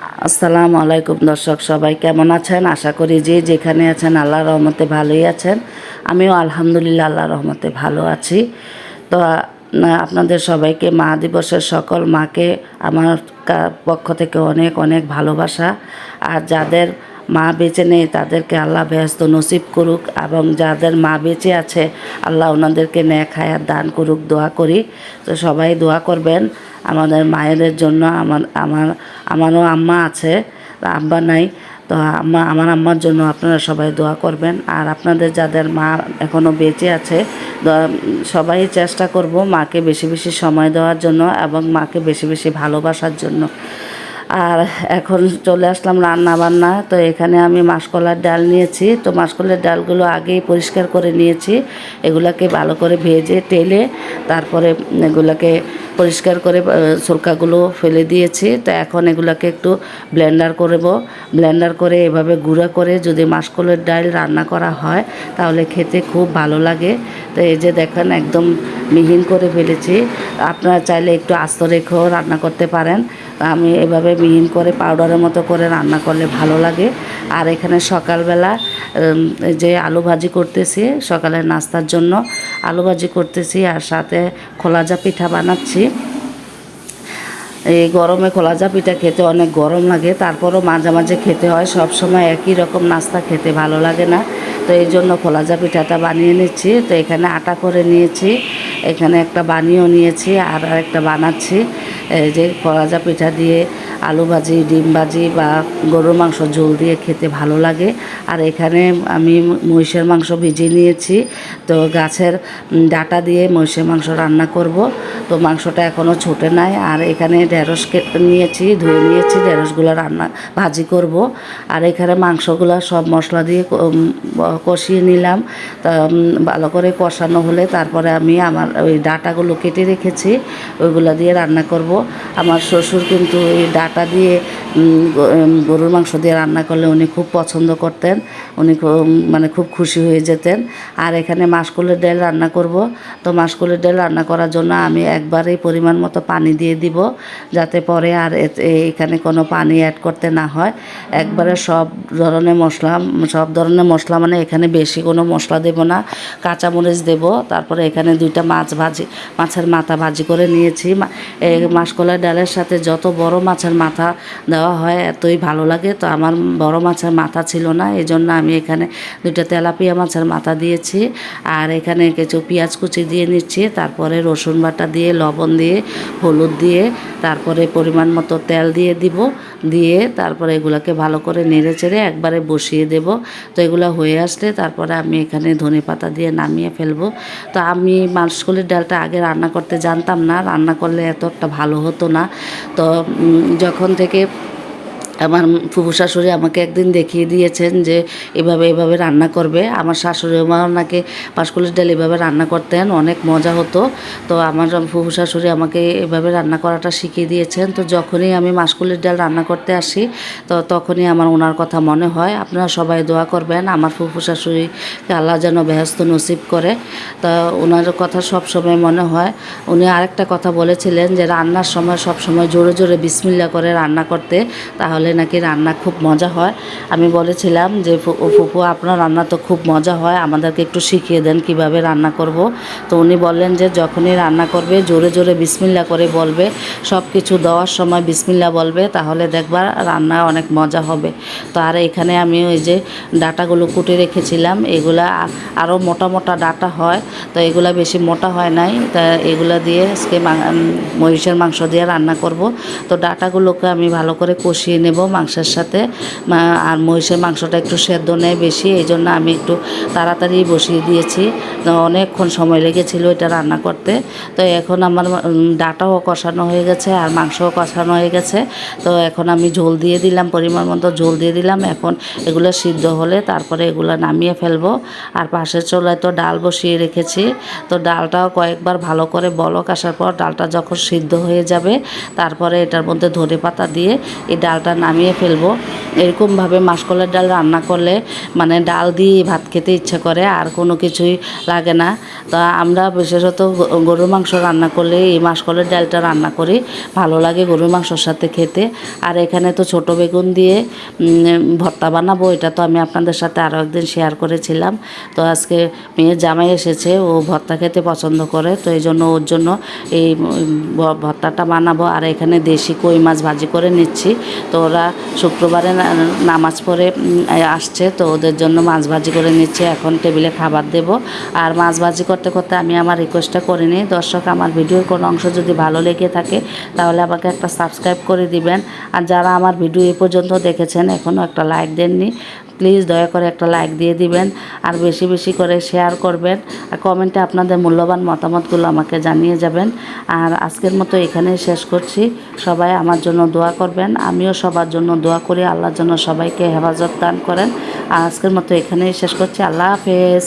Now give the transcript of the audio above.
আসসালামু আলাইকুম দর্শক, সবাই কেমন আছেন? আশা করি যে যেখানে আছেন আল্লাহ রহমতে ভালোই আছেন। আমিও আলহামদুলিল্লাহ আল্লাহ রহমতে ভালো আছি। তো আপনাদের সবাইকে মা দিবসের সকল মাকে আমার পক্ষ থেকে অনেক অনেক ভালোবাসা। আর যাদের মা বেঁচে নেই, তাদেরকে আল্লাহ ব্যস্ত নসিব করুক এবং যাদের মা বেঁচে আছে, আল্লাহ ওনাদেরকে ন্যাক হায়াত দান করুক, দোয়া করি। তো সবাই দোয়া করবেন, আমাদের মায়েদের জন্য আমার আমার, আমারও আম্মা আছে, আব্বা নাই, তো আম্মা, আমার আম্মার জন্য আপনারা সবাই দোয়া করবেন। আর আপনাদের যাদের মা এখনও বেঁচে আছে সবাই চেষ্টা করব মাকে বেশি বেশি সময় দেওয়ার জন্য এবং মাকে বেশি বেশি ভালোবাসার জন্য। আর এখন চলে আসলাম রান্না বান্না তো এখানে আমি মাসকলার ডাল নিয়েছি। তো মাসকলার ডালগুলো আগেই পরিষ্কার করে নিয়েছি। এগুলাকে ভালো করে ভেজে, তেলে, তারপরে এগুলাকে পরিষ্কার করে ছোলকাগুলো ফেলে দিয়েছি। তো এখন এগুলাকে একটু ব্লেন্ডার করব। ব্লেন্ডার করে এভাবে গুঁড়া করে যদি মাসকলের ডাল রান্না করা হয়, তাহলে খেতে খুব ভালো লাগে। তো এই যে দেখেন, একদম মিহিন করে ফেলেছি। আপনারা চাইলে একটু আস্ত রেখেও রান্না করতে পারেন। আমি এভাবে মিহিন করে, পাউডারের মতো করে রান্না করলে ভালো লাগে। আর এখানে সকালবেলা যে আলু ভাজি করতেছি সকালের নাস্তার জন্য আলু ভাজি করতেছি আর সাথে খোলাজা পিঠা বানাচ্ছি। এই গরমে খোলাজা পিঠা খেতে অনেক গরম লাগে, তারপরও মাঝে মাঝে খেতে হয় সব সময় একই রকম নাস্তা খেতে ভালো লাগে না। তো এই জন্য খোলাজা পিঠাটা বানিয়ে নিচ্ছি, তো এখানে আটা করে নিয়েছি, এখানে একটা বানিয়েও নিয়েছি আর একটা বানাচ্ছি। এই যে খোলাজা পিঠা দিয়ে আলু ভাজি, ডিম ভাজি বা গরুর মাংস ঝোল দিয়ে খেতে ভালো লাগে। আর এখানে আমি মহিষের মাংস ভিজিয়ে নিয়েছি। তো গাছের ডাটা দিয়ে মহিষের মাংস রান্না করব। তো মাংসটা এখনও ছোটে নাই। আর এখানে ঢেঁড়স কেটে নিয়েছি, ধুয়ে নিয়েছি। ঢেঁড়সগুলো রান্না, ভাজি করব। আর এখানে মাংসগুলো সব মশলা দিয়ে কষিয়ে নিলাম। তা ভালো করে কষানো হলে তারপরে আমি আমার ওই ডাটাগুলো কেটে রেখেছি। ওইগুলো দিয়ে রান্না করব। আমার শ্বশুর কিন্তু এই ডাটা দিয়ে গরুর মাংস দিয়ে রান্না করলে উনি খুব পছন্দ করতেন। উনি মানে খুব খুশি হয়ে যেতেন। আর এখানে মাসকলের ডাল রান্না করব। তো মাসকলের ডাল রান্না করার জন্য আমি একবারেই পরিমাণ মতো পানি দিয়ে দিব, যাতে পরে আর এখানে কোনো পানি অ্যাড করতে না হয়। একবারে সব ধরনের মশলা, সব ধরনের মশলা মানে এখানে বেশি কোনো মশলা দেব না। কাঁচামরিচ দেব, তারপরে এখানে দুইটা মাছ ভাজি, মাছের মাথা ভাজি করে নিয়েছি। মাসকলার ডালের সাথে যত বড় মাছের মাথা দেওয়া হয়, এতই ভালো লাগে। তো আমার বড় মাছের মাথা ছিল না এই জন্য আমি এখানে দুইটা তেলাপিয়া মাছের মাথা দিয়েছি। আর এখানে কিছু পেঁয়াজ কুচি দিয়ে নিচ্ছি, তারপরে রসুন বাটা দিয়ে, লবণ দিয়ে, হলুদ দিয়ে, তারপরে পরিমাণ মতো তেল দিয়ে দিব। দিয়ে তারপরে এগুলোকে ভালো করে নেড়ে চেড়ে একবারে বসিয়ে দেব। তো এগুলো হয়ে আসলে তারপরে আমি এখানে ধনে পাতা দিয়ে নামিয়ে ফেলব। তো আমি মাসকলির ডালটা আগে রান্না করতে জানতাম না, রান্না করলে এত একটা ভালো হতো না। তো যখন থেকে আমার ফুফু শাশুড়ি আমাকে একদিন দেখিয়ে দিয়েছেন যে এভাবে এভাবে রান্না করবে। আমার শাশুড়ি মা ওনাকে পাঁচকুলের ডাল এভাবে রান্না করতেন, অনেক মজা হতো। তো আমার ফুফু শাশুড়ি আমাকে এভাবে রান্না করাটা শিখিয়ে দিয়েছেন। তো যখনই আমি মাসকুলের ডাল রান্না করতে আসি, তো তখনই আমার ওনার কথা মনে হয়। আপনারা সবাই দোয়া করবেন, আমার ফুফু শাশুড়িকে আল্লাহ যেন ব্যস্ত নসিব করে। তা ওনার কথা সব সময় মনে হয়। উনি আরেকটা কথা বলেছিলেন যে, রান্নার সময় সব সময় জোরে জোরে বিসমিল্লা করে রান্না করতে, তাহলে নাকি রান্না খুব মজা হয়। আমি বলেছিলাম যে ফুপু, আপনার রান্না তো খুব মজা হয়, আমাদেরকে একটু শিখিয়ে দেন কীভাবে রান্না করব। তো উনি বললেন যে, যখনই রান্না করবে, জোরে জোরে বিসমিল্লা করে বলবে। সব কিছু দেওয়ার সময় বিসমিল্লা বলবে, তাহলে দেখবা রান্না অনেক মজা হবে। তো আর এখানে আমি ওই যে ডাটাগুলো কুটে রেখেছিলাম, এগুলা আরও মোটা মোটা ডাটা হয়, তো এগুলা বেশি মোটা হয় নাই, তা এগুলা দিয়ে আজকে মহিষের মাংস দিয়ে রান্না করব। তো ডাটাগুলোকে আমি ভালো করে কষিয়ে নেব। মাংসের সাথে। আর মহিষের মাংসটা একটু সেদ্ধ নেয় বেশি, এই জন্য আমি একটু তাড়াতাড়ি বসিয়ে দিয়েছি। অনেকক্ষণ সময় লেগেছিল এটা রান্না করতে। তো এখন আমার ডাটাও কষানো হয়ে গেছে আর মাংসও কষানো হয়ে গেছে। তো এখন আমি ঝোল দিয়ে দিলাম, পরিমাণ মতো ঝোল দিয়ে দিলাম। এখন এগুলো সিদ্ধ হলে তারপরে এগুলো নামিয়ে ফেলব। আর পাশের চুলায় তো ডাল বসিয়ে রেখেছি। তো ডালটাও কয়েকবার ভালো করে বলক আসার পর ডালটা যখন সিদ্ধ হয়ে যাবে, তারপরে এটার মধ্যে ধনে পাতা দিয়ে এই ডালটা নামিয়ে ফেলব। এরকমভাবে মাসকলের ডাল রান্না করলে মানে ডাল দিয়ে ভাত খেতে ইচ্ছে করে, আর কোনো কিছুই লাগে না। তো আমরা বিশেষত গরুর মাংস রান্না করলে এই মাসকলের ডালটা রান্না করি, ভালো লাগে গরুর মাংসর সাথে খেতে। আর এখানে তো ছোট বেগুন দিয়ে ভর্তা বানাবো, এটা তো আমি আপনাদের সাথে আরও একদিন শেয়ার করেছিলাম। তো আজকে মেয়ের জামাই এসেছে, ও ভর্তা খেতে পছন্দ করে, তো এই জন্য ওর জন্য এই ভর্তাটা বানাবো। আর এখানে দেশি কই মাছ ভাজি করে নিচ্ছি, তো ওরা শুক্রবারে নামাজ পড়ে আসছে, তো ওদের জন্য মাছ ভাজি করে নিচ্ছে। এখন টেবিলে খাবার দেব। আর মাছ ভাজি করতে করতে আমি আমার রিকোয়েস্টটা করে নিই। দর্শক, আমার ভিডিওর কোনো অংশ যদি ভালো লেগে থাকে, তাহলে আমাকে একটা সাবস্ক্রাইব করে দিবেন। আর যারা আমার ভিডিও এ পর্যন্ত দেখেছেন, এখনও একটা লাইক দেননি প্লিজ দয়া করে একটা লাইক দিয়ে দিবেন। আর বেশি বেশি করে শেয়ার করবেন। আর কমেন্টে আপনাদের মূল্যবান মতামতগুলো আমাকে জানিয়ে যাবেন। আর আজকের মতো এখানেই শেষ করছি। সবাই আমার জন্য দোয়া করবেন। আমিও সবার জন্য দোয়া করি, আল্লাহর জন্য সবাইকে হেফাজত দান করেন। আর আজকের মতো এখানেই শেষ করছি। আল্লাহ হাফেজ।